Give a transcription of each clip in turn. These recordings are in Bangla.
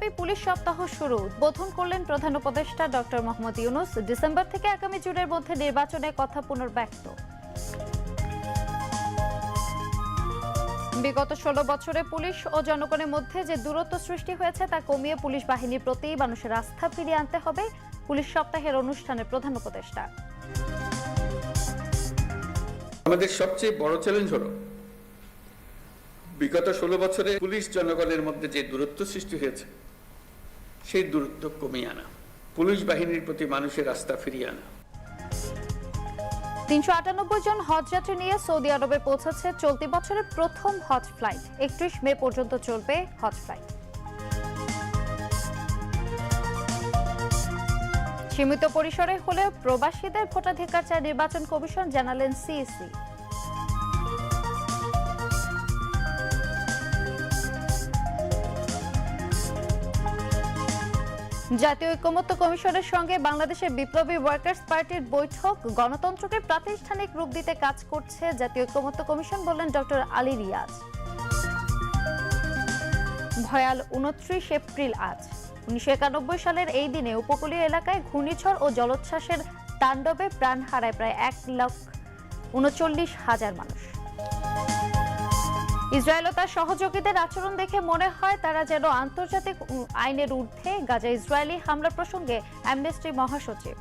দিনব্যাপী পুলিশ সপ্তাহ শুরু। উদ্বোধন করলেন প্রধান উপদেষ্টা ডক্টর মোহাম্মদ ইউনুস। ডিসেম্বর থেকে আগামী জুনের মধ্যে নির্বাচনের কথা পুনর্ব্যক্ত। বিগত ষোলো বছরে পুলিশ ও জনগণের মধ্যে যে দূরত্ব সৃষ্টি হয়েছে, তা কমিয়ে পুলিশ বাহিনীর প্রতি মানুষের আস্থা ফিরিয়ে আনতে হবে, পুলিশ সপ্তাহের অনুষ্ঠানের প্রধান উপদেষ্টা। আমাদের সবচেয়ে বড় চ্যালেঞ্জ হলো, বিগত ষোলো বছরে পুলিশ জনগণের মধ্যে যে দূরত্ব সৃষ্টি হয়েছে সেই দূরত্ব কমিয়ে আনা। পুলিশ বাহিনীর প্রতি মানুষের আস্থা ফিরিয়ে আনা। তিনশো আটানব্বই জন হজযাত্রী নিয়ে সৌদি আরবে পৌঁছেছে চলতি বছরের প্রথম হজ ফ্লাইট। একত্রিশ মে পর্যন্ত চলবে হজ ফ্লাইট। সীমিত পরিসরে হলেও প্রবাসীদের ভোটাধিকার চায় নির্বাচন কমিশন জানালেন সিইসি। জাতীয় ঐক্যমত্য কমিশনের সঙ্গে বাংলাদেশের বিপ্লবী ওয়ার্কার্স পার্টির বৈঠক, গণতন্ত্রকে প্রাতিষ্ঠানিক রূপ দিতে কাজ করছে জাতীয় ঐক্যমত্য কমিশন, বললেন ডক্টর আলী রিয়াজ। ভয়াল উনত্রিশ এপ্রিল আজ, উনিশশো একানব্বই সালের এই দিনে উপকূলীয় এলাকায় ঘূর্ণিঝড় ও জলোচ্ছ্বাসের তাণ্ডবে প্রাণ হারায় প্রায় এক লাখ উনচল্লিশ হাজার মানুষ। ইসরায়েল ও তার সহযোগীদের আচরণ দেখে মনে হয় তারা যেন আন্তর্জাতিক আইনের ঊর্ধ্বে গাজা ইসরায়েলি হামলা প্রসঙ্গে অ্যামনেস্টি মহাসচিব।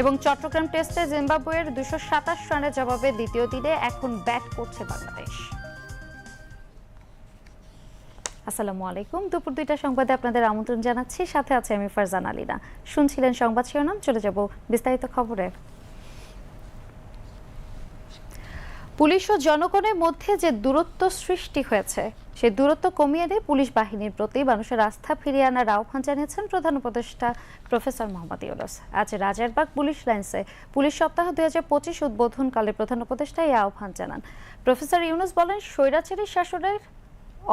এবং চট্টগ্রাম টেস্টে জিম্বাবুয়ের দুশো সাতাশ রানের জবাবে দ্বিতীয় দিনে এখন ব্যাট করছে বাংলাদেশ। আসসালামু আলাইকুম। দুপুর দুইটা সংবাদে আপনাদের আমন্ত্রণ জানাচ্ছি। সাথে আছে আমি ফারজান আলীনা। শুনছিলেন সংবাদ শিরোনাম। চলে যাব বিস্তারিত খবরে পুলিশ ও জনগণের মধ্যে যে দূরত্ব সৃষ্টি হয়েছে, সে দূরত্ব কমিয়ে দিয়ে পুলিশ বাহিনীর প্রতি মানুষের আস্থা ফিরিয়ে আনার আহ্বান জানিয়েছেন প্রধান উপদেষ্টা প্রফেসর মোহাম্মদ ইউনুস। আজ রাজারবাগ পুলিশ লাইন্সে পুলিশ সপ্তাহ দুই হাজার পঁচিশ উদ্বোধনকালে প্রধান উপদেষ্টা এই আহ্বান জানান। প্রফেসর ইউনুস বলেন, স্বৈরাচারী শাসনের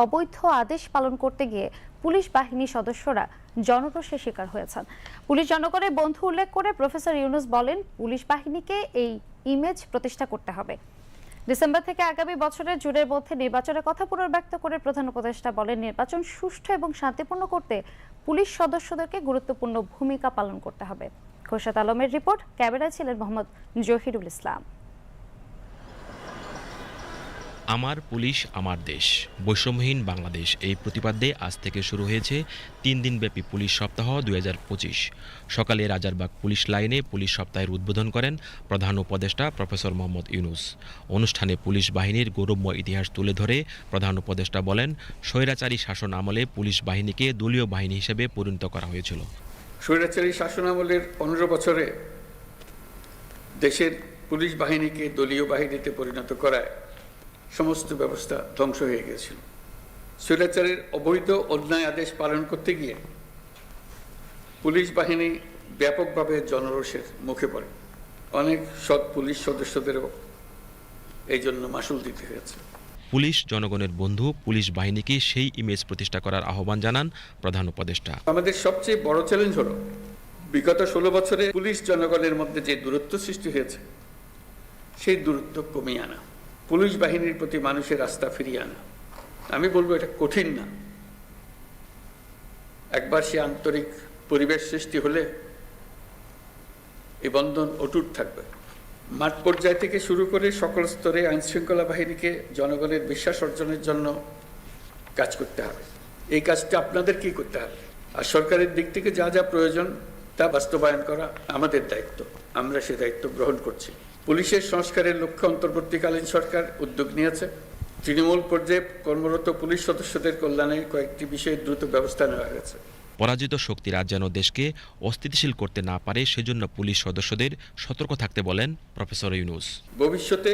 অবৈধ আদেশ পালন করতে গিয়ে পুলিশ বাহিনীর সদস্যরা জনরোষের শিকার হয়েছেন। পুলিশ জনগণের বন্ধু উল্লেখ করে প্রফেসর ইউনুস বলেন, পুলিশ বাহিনীকে এই ইমেজ প্রতিষ্ঠা করতে হবে। ডিসেম্বর থেকে আগামী বছরের জুনের মধ্যে নির্বাচনের কথা পুনর্ব্যক্ত করে প্রধান উপদেষ্টা বলেন, নির্বাচন সুষ্ঠু এবং শান্তিপূর্ণ করতে পুলিশ সদস্যদেরকে গুরুত্বপূর্ণ ভূমিকা পালন করতে হবে। খোরশেদ আলমের রিপোর্ট, ক্যামেরায় ছিলেন মোহাম্মদ জহিরুল ইসলাম। আমার পুলিশ, আমার দেশ। বৈষম্যহীন বাংলাদেশ। এই প্রতিপাদ্যে আজ থেকে শুরু হয়েছে তিন দিনব্যাপী পুলিশ সপ্তাহ দু হাজার পঁচিশ। সকালে রাজারবাগ পুলিশ লাইনে পুলিশ সপ্তাহের উদ্বোধন করেন প্রধান উপদেষ্টা প্রফেসর মোহাম্মদ ইউনুস। অনুষ্ঠানে পুলিশ বাহিনীর গৌরবময় ইতিহাস তুলে ধরে প্রধান উপদেষ্টা বলেন, স্বৈরাচারী শাসন আমলে পুলিশ বাহিনীকে দলীয় বাহিনী হিসেবে পরিণত করা হয়েছিল। স্বৈরাচারী শাসন আমলের পনেরো বছরে দেশের পুলিশ বাহিনীকে দলীয় বাহিনীতে পরিণত করায় সমস্ত ব্যবস্থা ধ্বংস হয়ে গেছিল স্বৈরাচারের অবৈধ অন্যায় আদেশ পালন করতে গিয়ে পুলিশ বাহিনী ব্যাপকভাবে জনরোষের মুখে পড়ে। অনেক সৎ পুলিশ সদস্যদেরও এই জন্য মাসুল দিতে হয়েছে। পুলিশ জনগণের বন্ধু পুলিশ বাহিনীকে সেই ইমেজ প্রতিষ্ঠা করার আহ্বান জানান প্রধান উপদেষ্টা। আমাদের সবচেয়ে বড় চ্যালেঞ্জ হলো বিগত ষোলো বছরে পুলিশ জনগণের মধ্যে যে দূরত্ব সৃষ্টি হয়েছে সেই দূরত্ব কমিয়ে আনা। পুলিশ বাহিনীর প্রতি মানুষের আস্থা ফিরিয়ে আনা। আমি বলব এটা কঠিন না। একবার সে আন্তরিক পরিবেশ সৃষ্টি হলে এই বন্ধন অটুট থাকবে। মাঠ পর্যায় থেকে শুরু করে সকল স্তরে আইন শৃঙ্খলা বাহিনীকে জনগণের বিশ্বাস অর্জনের জন্য কাজ করতে হবে। এই কাজটা আপনাদেরকেই করতে হবে? আর সরকারের দিক থেকে যা যা প্রয়োজন তা বাস্তবায়ন করা আমাদের দায়িত্ব। আমরা সে দায়িত্ব গ্রহণ করছি। পুলিশের সংস্কারের লক্ষ্যে অন্তর্বর্তীকালীন সরকার উদ্যোগ নিয়েছে। তৃণমূল পর্যায়ে কর্মরত পুলিশ সদস্যদের কল্যাণে কয়েকটি বিষয়ে দ্রুত ব্যবস্থা নেওয়া হয়েছে পরাজিত শক্তির যেন দেশকে অস্থিতিশীল করতে না পারে সেজন্য পুলিশ সদস্যদের সতর্ক থাকতে বলেন প্রফেসর ইউনুস। ভবিষ্যতে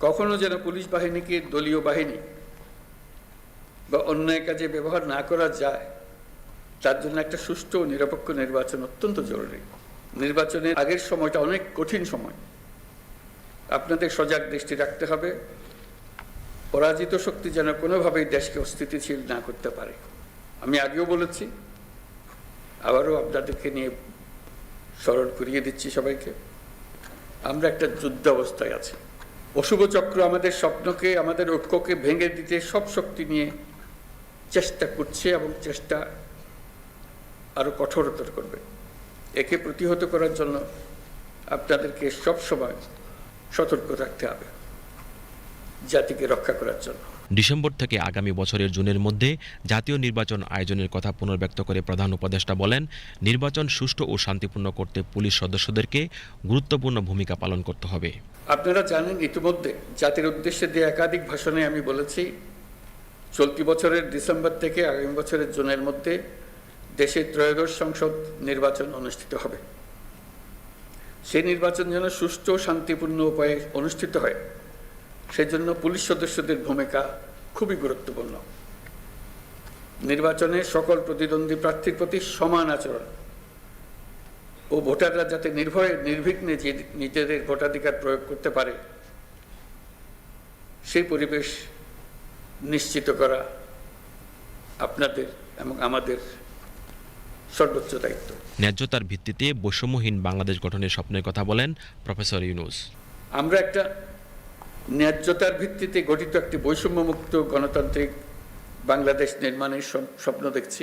কখনো যেন পুলিশ বাহিনীকে দলীয় বাহিনী বা অন্যায় কাজে ব্যবহার না করা যায় তার জন্য একটা সুষ্ঠু ও নিরপেক্ষ নির্বাচন অত্যন্ত জরুরি। নির্বাচনের আগের সময়টা অনেক কঠিন সময়। আপনাদের সজাগ দৃষ্টি রাখতে হবে। পরাজিত শক্তি যেন কোনোভাবেই দেশকে অস্থিতিশীল না করতে পারে। আমি আগেও বলেছি, আবারও আপনাদেরকে নিয়ে স্মরণ করিয়ে দিচ্ছি সবাইকে। আমরা একটা যুদ্ধ অবস্থায় আছি। অশুভ চক্র আমাদের স্বপ্নকে, আমাদের ঐক্যকে ভেঙে দিতে সব শক্তি নিয়ে চেষ্টা করছে এবং চেষ্টা আরও কঠোরতর করবে। একে প্রতিহত করার জন্য আপনাদেরকে সব সময় সতর্ক থাকতে হবে জাতিকে রক্ষা করার জন্য। ডিসেম্বর থেকে আগামী বছরের জুনের মধ্যে জাতীয় নির্বাচন আয়োজনের কথা পুনর্ব্যক্ত করে প্রধান উপদেষ্টা বলেন নির্বাচন সুষ্ঠু ও শান্তিপূর্ণ করতে পুলিশ সদস্যদেরকে গুরুত্বপূর্ণ ভূমিকা পালন করতে হবে। আপনারা জানেন ইতিমধ্যে জাতির উদ্দেশ্যে দিয়ে একাধিক ভাষণে আমি বলেছি চলতি বছরের ডিসেম্বর থেকে আগামী বছরের জুনের মধ্যে দেশের ত্রয়োদশ সংসদ নির্বাচন অনুষ্ঠিত হবে। সেই নির্বাচন যেন সুষ্ঠু শান্তিপূর্ণ উপায়ে অনুষ্ঠিত হয়, সেজন্য পুলিশ সদস্যদের ভূমিকা খুবই গুরুত্বপূর্ণ। নির্বাচনে সকল প্রতিদ্বন্দ্বী প্রার্থীর প্রতি সমান আচরণ ও ভোটাররা যাতে নির্ভয়ে, নির্বিঘ্নে যে নিজেদের ভোটাধিকার প্রয়োগ করতে পারে, সেই পরিবেশ নিশ্চিত করা আপনাদের এবং আমাদের সর্বোচ্চ দায়িত্ব। ন্যায্যতার ভিত্তিতে বৈষম্যহীন বাংলাদেশ গঠনের স্বপ্নের কথা বলেন প্রফেসর ইউনুস। আমরা একটা ন্যায্যতার ভিত্তিতে গঠিত একটি বৈষম্যমুক্ত গণতান্ত্রিক বাংলাদেশ নির্মাণের স্বপ্ন দেখছি।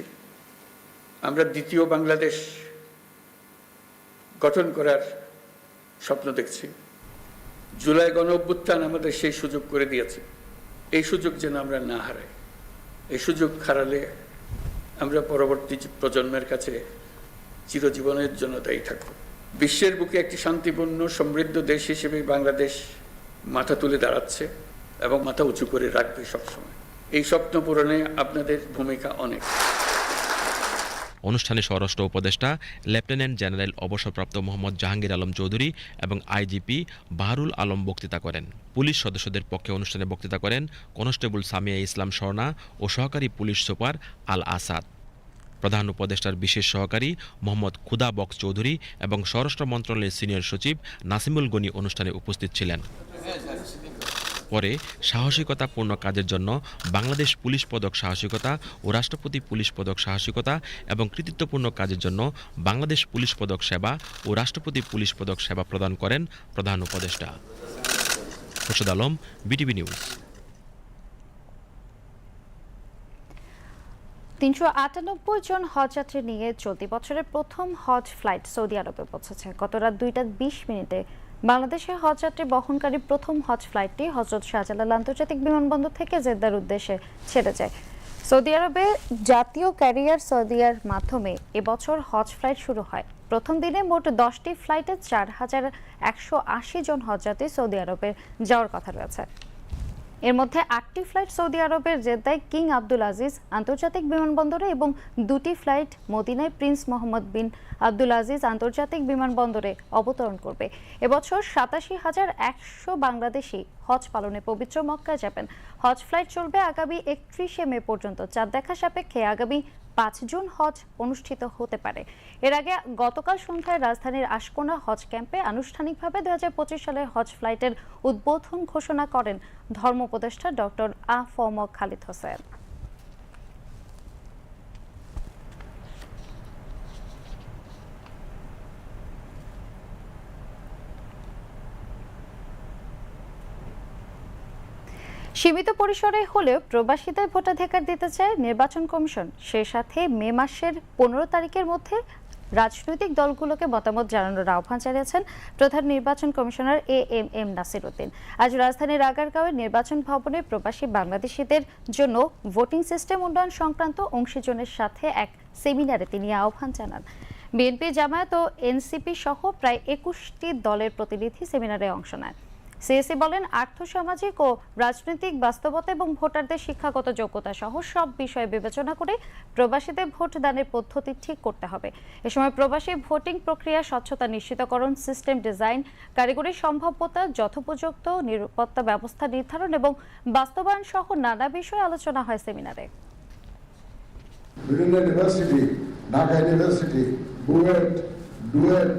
আমরা দ্বিতীয় বাংলাদেশ গঠন করার স্বপ্ন দেখছি। জুলাই গণ অভ্যুত্থান আমাদের সেই সুযোগ করে দিয়েছে। এই সুযোগ যেন আমরা না হারাই। এই সুযোগ হারালে আমরা পরবর্তী প্রজন্মের কাছে চিরজীবনের জন্য দায়ী থাকব। বিশ্বের বুকে একটি শান্তিপূর্ণ, সমৃদ্ধ দেশ হিসেবে বাংলাদেশ মাথা তুলে দাঁড়াচ্ছে এবং মাথা উঁচু করে রাখবে সবসময়। এই স্বপ্ন পূরণে আপনাদের ভূমিকা অনেক। অনুষ্ঠানে স্বরাষ্ট্র উপদেষ্টা, লেফটেন্যান্ট জেনারেল অবসরপ্রাপ্ত মোহাম্মদ জাহাঙ্গীর আলম চৌধুরী এবং আইজিপি বাহারুল আলম বক্তৃতা করেন। পুলিশ সদস্যদের পক্ষে অনুষ্ঠানে বক্তৃতা করেন কনস্টেবল সামিয়া ইসলাম স্বর্ণা ও সহকারী পুলিশ সুপার আল আসাদ। প্রধান উপদেষ্টার বিশেষ সহকারী মোহাম্মদ খুদা বক্স চৌধুরী এবং স্বরাষ্ট্র মন্ত্রণালয়ের সিনিয়র সচিব নাসিমুল গনি অনুষ্ঠানে উপস্থিত ছিলেন। পরে সাহসিকতাপূর্ণ কাজের জন্য বাংলাদেশ পুলিশ পদক সাহসিকতা ও রাষ্ট্রপতি পুলিশ পদক সাহসিকতা এবং কৃতিত্বপূর্ণ কাজের জন্য বাংলাদেশ পুলিশ পদক সেবা ও রাষ্ট্রপতি পুলিশ পদক সেবা প্রদান করেন প্রধান উপদেষ্টা। Alam, BTV news. তিনশো আটানব্বই জন হজযাত্রী নিয়ে চলতি বছরের প্রথম হজ ফ্লাইট সৌদি আরবে পৌঁছেছে। গত রাত দুইটা বিশ মিনিটে বাংলাদেশে হজযাত্রী বহনকারী প্রথম হজ ফ্লাইটটি হজরত শাহজালাল আন্তর্জাতিক বিমানবন্দর থেকে জেদ্দার উদ্দেশ্যে ছেড়ে যায়। সৌদি আরবে জাতীয় ক্যারিয়ার সৌদিয়ার মাধ্যমে এবছর হজ ফ্লাইট শুরু হয়। প্রথম দিনে মোট দশটি ফ্লাইটে চার হাজার একশো আশি জন হজযাত্রী সৌদি আরবে যাওয়ার কথা রয়েছে। এর মধ্যে আটটি ফ্লাইট সৌদি আরবের জেদ্দায় কিং আব্দুল আজিজ, আন্তর্জাতিক বিমানবন্দরে এবং দুটি ফ্লাইট মদিনায় prince Mohammad bin Abdul Aziz আন্তর্জাতিক বিমানবন্দরে অবতরণ করবে। এবছর সাতাশি হাজার একশো বাংলাদেশি হজ পালনে পবিত্র মক্কায় যাবেন। হজ ফ্লাইট চলবে আগামী একত্রিশে মে পর্যন্ত। চাঁদ দেখা সাপেক্ষে আগামী পাঁচ জুন হজ অনুষ্ঠিত হতে পারে। এর আগে গতকাল সন্ধ্যায় রাজধানীর আশকোনা হজ ক্যাম্পে আনুষ্ঠানিকভাবে দুই হাজার পঁচিশ সালের হজ ফ্লাইটের উদ্বোধন ঘোষণা করেন ধর্ম উপদেষ্টা ডক্টর আ ফম খালিদ হোসেন। সীমিত পরিসরে হলেও প্রবাসীদের ভোটাধিকার দিতে চায় নির্বাচন কমিশন। সেই সাথে মে মাসের পনেরো তারিখের মধ্যে রাজনৈতিক দলগুলোকে মতামত জানানোর আহ্বান জানিয়েছেন প্রধান নির্বাচন commissioner A M M Nasir Uddin আজ রাজধানীর আগারগাঁওয়ের নির্বাচন ভবনে প্রবাসী বাংলাদেশিদের জন্য ভোটিং সিস্টেম উন্নয়ন সংক্রান্ত অংশীজনের সাথে এক সেমিনারে তিনি আহ্বান জানান। বিএনপি জামায়াত ও এনসিপি সহ প্রায় একুশটি দলের প্রতিনিধি সেমিনারে অংশ নেয় সিএসি বলেন, আর্থসামাজিক ও রাজনৈতিক বাস্তবতা এবং ভোটারদের শিক্ষাগত যোগ্যতা সহ সব বিষয় বিবেচনা করে প্রবাসীদের ভোট দানের পদ্ধতি ঠিক করতে হবে। এ সময় প্রবাসী ভোটিং প্রক্রিয়া, স্বচ্ছতা নিশ্চিতকরণ, সিস্টেম ডিজাইন, কারিগরি সম্ভাব্যতা, যথোপযুক্ত নিরাপত্তা ব্যবস্থা নির্ধারণ এবং বাস্তবায়ন সহ নানা বিষয়ে আলোচনা হয় সেমিনারে। বিভিন্ন ইউনিভার্সিটি, ঢাকা ইউনিভার্সিটি, বুয়েট, ডুয়েট,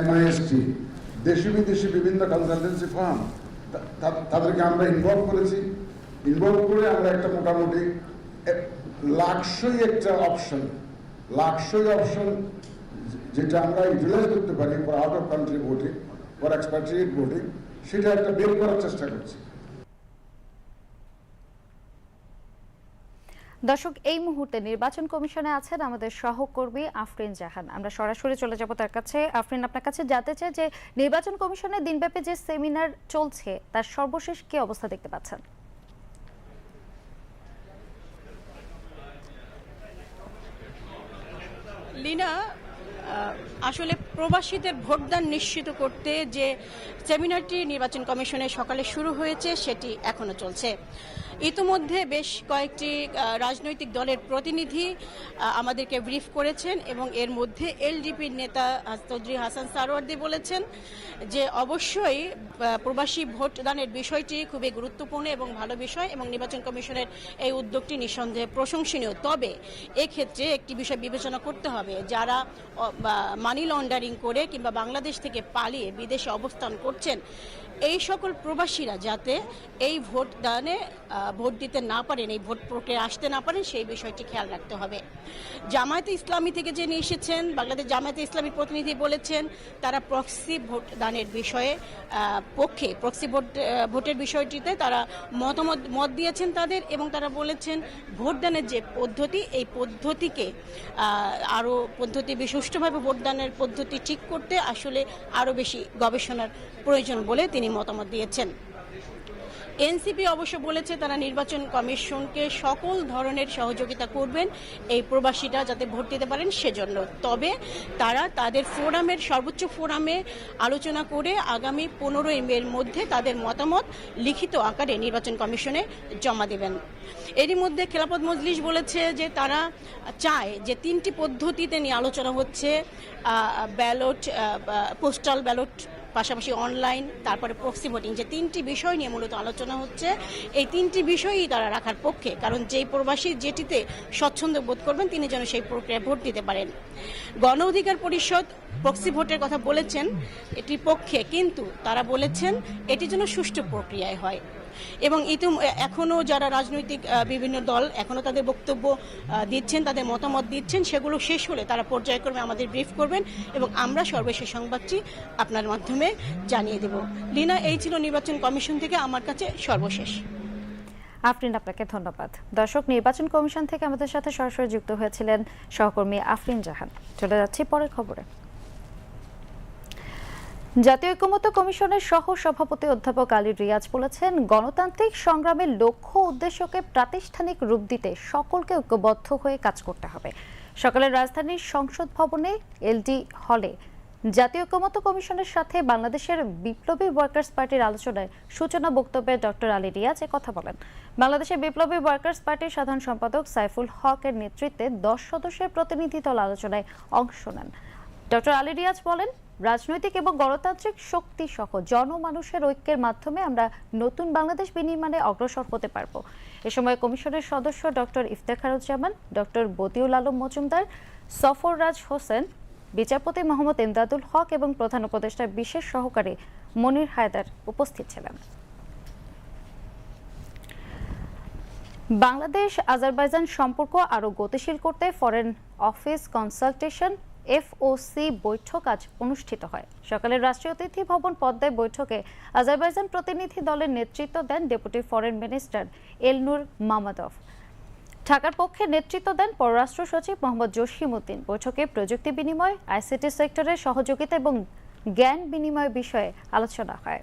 এমআইএসটি দেশি বিদেশি বিভিন্ন কনসালটেন্সি ফার্ম তাদেরকে আমরা ইনভলভ করেছি। ইনভলভ করে আমরা একটা মোটামুটি লাক্সই একটা অপশন লাক্সই অপশন যেটা আমরা ইউটিলাইজ করতে পারি for out of country voting for expatriate voting সেটা একটা বের করার চেষ্টা করছি। দর্শক, এই মুহূর্তে নির্বাচন কমিশনে আছেন আমাদের সহকর্মী আফরিন জাহান। আমরা সরাসরি চলে যাব তার কাছে। আফরিন, আপনার কাছে জানতে চাই যে নির্বাচন কমিশনের দিনব্যাপী যে সেমিনার চলছে, তার সর্বশেষ কি অবস্থা দেখতে পাচ্ছেন? লিনা আসলে প্রবাসীদের ভোটদান নিশ্চিত করতে যে সেমিনারটি নির্বাচন কমিশনে সকালে শুরু হয়েছে, সেটি এখনও চলছে। ইতিমধ্যে বেশ কয়েকটি রাজনৈতিক দলের প্রতিনিধি আমাদেরকে ব্রিফ করেছেন এবং এর মধ্যে এলডিপির নেতা চৌধুরী হাসান সারোয়ার্দি বলেছেন যে অবশ্যই প্রবাসী ভোটদানের বিষয়টি খুবই গুরুত্বপূর্ণ এবং ভালো বিষয় এবং নির্বাচন কমিশনের এই উদ্যোগটি নিঃসন্দেহে প্রশংসনীয়। তবে এক্ষেত্রে একটি বিষয় বিবেচনা করতে হবে, যারা মানি লন্ডারিং করে কিংবা বাংলাদেশ থেকে পালিয়ে বিদেশে অবস্থান করছেন এই সকল প্রবাসীরা যাতে এই ভোট দানে ভোট দিতে না পারেন, এই ভোট প্রক্রিয়া আসতে না পারেন, সেই বিষয়টি খেয়াল রাখতে হবে। জামায়াতে ইসলামী থেকে যিনি এসেছেন, বাংলাদেশ জামায়াতে ইসলামী প্রতিনিধি বলেছেন, তারা প্রক্সি ভোট দানের বিষয়ে পক্ষে প্রক্সি ভোট ভোটের বিষয়টিতে তারা মতামত, মত দিয়েছেন তাদের এবং তারা বলেছেন, ভোটদানের যে পদ্ধতি, এই পদ্ধতিকে আরও পদ্ধতি সুষ্ঠুভাবে ভোটদানের পদ্ধতি ঠিক করতে আসলে আরও বেশি গবেষণার প্রয়োজন বলে তিনি মতামত দিয়েছেন। এনসিপি অবশ্য বলেছে, তারা নির্বাচন কমিশনকে সকল ধরনের সহযোগিতা করবেন এই প্রবাসীরা যাতে ভোট দিতে পারেন সেজন্য। তবে তারা তাদের ফোরামের, সর্বোচ্চ ফোরামে আলোচনা করে আগামী পনেরোই মের মধ্যে তাদের মতামত লিখিত আকারে নির্বাচন কমিশনে জমা দেবেন। এরই মধ্যে খেলাপথ মজলিস বলেছে যে, তারা চায় যে তিনটি পদ্ধতিতে নিয়ে আলোচনা হচ্ছে ব্যালট পোস্টাল ব্যালট পাশাপাশি অনলাইন তারপরে প্রক্সি ভোটিং যে তিনটি বিষয় নিয়ে মূলত আলোচনা হচ্ছে, এই তিনটি বিষয়ই তারা রাখার পক্ষে, কারণ যেই প্রবাসী যেটিতে স্বচ্ছন্দ বোধ করবেন, তিনি যেন সেই প্রক্রিয়ায় ভোট দিতে পারেন। গণ অধিকার পরিষদ প্রক্সি ভোটের কথা বলেছেন, এটির পক্ষে, কিন্তু তারা বলেছেন, এটি যেন সুষ্ঠু প্রক্রিয়ায় হয়। এবং ইতিম এখনও যারা রাজনৈতিক বিভিন্ন দল এখনও তাদের বক্তব্য দিচ্ছেন, তাদের মতামত দিচ্ছেন, সেগুলো শেষ হলে তারা পর্যায়ক্রমে আমাদের ব্রিফ করবেন এবং আমরা সর্বশেষ সংবাদটি আপনার মাধ্যমে জানিয়ে দেব। লিনা, এই ছিল নির্বাচন কমিশন থেকে আমার কাছে সর্বশেষ। আফরিন, আপনাকে ধন্যবাদ। দর্শক, নির্বাচন কমিশন থেকে আমাদের সাথে সরাসরি যুক্ত হয়েছিলেন সহকর্মী আফরিন জাহান। চলে যাচ্ছি পরের খবরে। জাতীয় ঐক্যমত্য কমিশনের সহ সভাপতি অধ্যাপক আলী রিয়াজ বলেছেন, গণতান্ত্রিক সংগ্রামের লক্ষ্য উদ্দেশ্যকে প্রাতিষ্ঠানিক রূপ দিতে সকলকে ঐক্যবদ্ধ হয়ে কাজ করতে হবে। সকালে রাজধানীর সংসদ ভবনে এলডি হলে জাতীয় ঐক্যমত্য কমিশনের সাথে বাংলাদেশের বিপ্লবী ওয়ার্কার্স পার্টির আলোচনায় সূচনা বক্তব্যে ডক্টর আলী রিয়াজ কথা বলেন। বাংলাদেশের বিপ্লবী ওয়ার্কার্স পার্টির সাধারণ সম্পাদক সাইফুল হকের নেতৃত্বে দশ সদস্যের প্রতিনিধি দল আলোচনায় অংশ নেন। ডক্টর আলী রিয়াজ বলেন রাজনৈতিক এবং গণতান্ত্রিক শক্তি সহ জনমানুষের ঐক্যের মাধ্যমে আমরা নতুন বাংলাদেশ বিনির্মাণে অগ্রসর হতে পারব। এ সময় কমিশনের সদস্য ডক্টর ইফতেখারুজ্জামান, ডক্টর বদিউল আলম মজুমদার, সফররাজ হোসেন, বিচারপতি মোহাম্মদ এমদাদুল হক এবং প্রধান উপদেষ্টার বিশেষ সহকারী মনির হায়দার উপস্থিত ছিলেন। বাংলাদেশ আজারবাইজান সম্পর্ক আরও গতিশীল করতে ফরেন অফিস কনসালটেশন এফওসি বৈঠক আজ অনুষ্ঠিত হয়। সকালে রাষ্ট্রীয় অতিথি ভবন পদ্মায় বৈঠকে আজারবাইজান প্রতিনিধি দলের নেতৃত্ব দেন deputy foreign minister Elnur Mamadov ঢাকার পক্ষে নেতৃত্ব দেন পররাষ্ট্র সচিব মোহাম্মদ জসিম উদ্দিন বৈঠকে প্রযুক্তি বিনিময়, আইসিটি সেক্টরের সহযোগিতা এবং জ্ঞান বিনিময় বিষয়ে আলোচনা হয়।